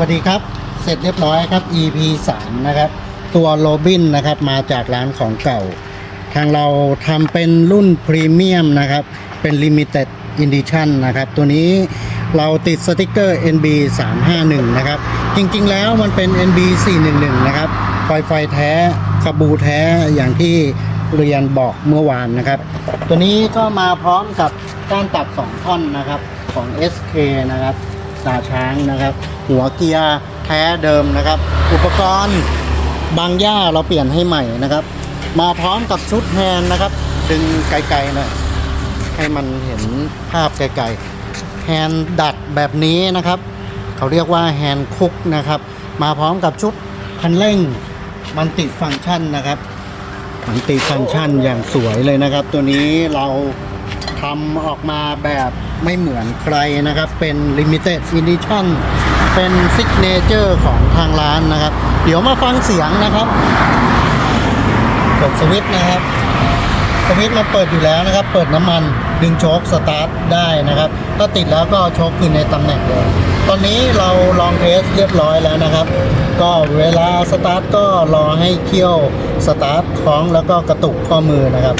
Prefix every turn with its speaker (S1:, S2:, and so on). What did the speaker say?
S1: วัสดีครับ เสร็จเรียบร้อยครับ EP 3นะครับ ตัวโรบินนะครับมาจากร้านของเก่า ทางเราทำเป็นรุ่นพรีเมียมนะครับ เป็น Limited Edition นะครับ ตัวนี้เราติดสติกเกอร์ NB 351นะครับ จริงๆแล้วมันเป็น NB 411นะครับไฟไฟแท้คาบูแท้อย่างที่เรียนบอกเมื่อวานนะครับ ตัวนี้ก็มาพร้อมกับก้านตัด 2 ท่อนนะครับของ SK นะครับ ตาช้างนะครับ หัวเกียร์แท้เดิมนะครับ อุปกรณ์บางย่าเราเปลี่ยนให้ใหม่นะครับ มาพร้อมกับชุดแฮนด์นะครับ ดึงไกลๆหน่อยให้มันเห็นภาพไกลๆแฮนดัดแบบนี้นะครับ เขาเรียกว่าแฮนด์คุกนะครับ มาพร้อมกับชุดคันเร่งมันติฟังก์ชันนะครับมันติฟังก์ชันอย่างสวยเลยนะครับ ตัวนี้เรา ทำออกมาแบบไม่เหมือนใครนะครับ เป็น Limited Edition เป็นซิกเนเจอร์ของทางร้านนะครับ เดี๋ยวมาฟังเสียงนะครับกดสวิตช์นะครับสวิตช์มันเปิดอยู่แล้วนะครับ เปิดน้ำมันดึงโชคสตาร์ทได้นะครับ ถ้าติดแล้วก็โชคคือในตำแหน่งเดิมตอนนี้เราลองเทสเรียบร้อยแล้วนะครับ ก็เวลาสตาร์ทก็รอให้เคี่ยวสตาร์ทคล้องแล้วก็กระตุกข้อมือนะครับ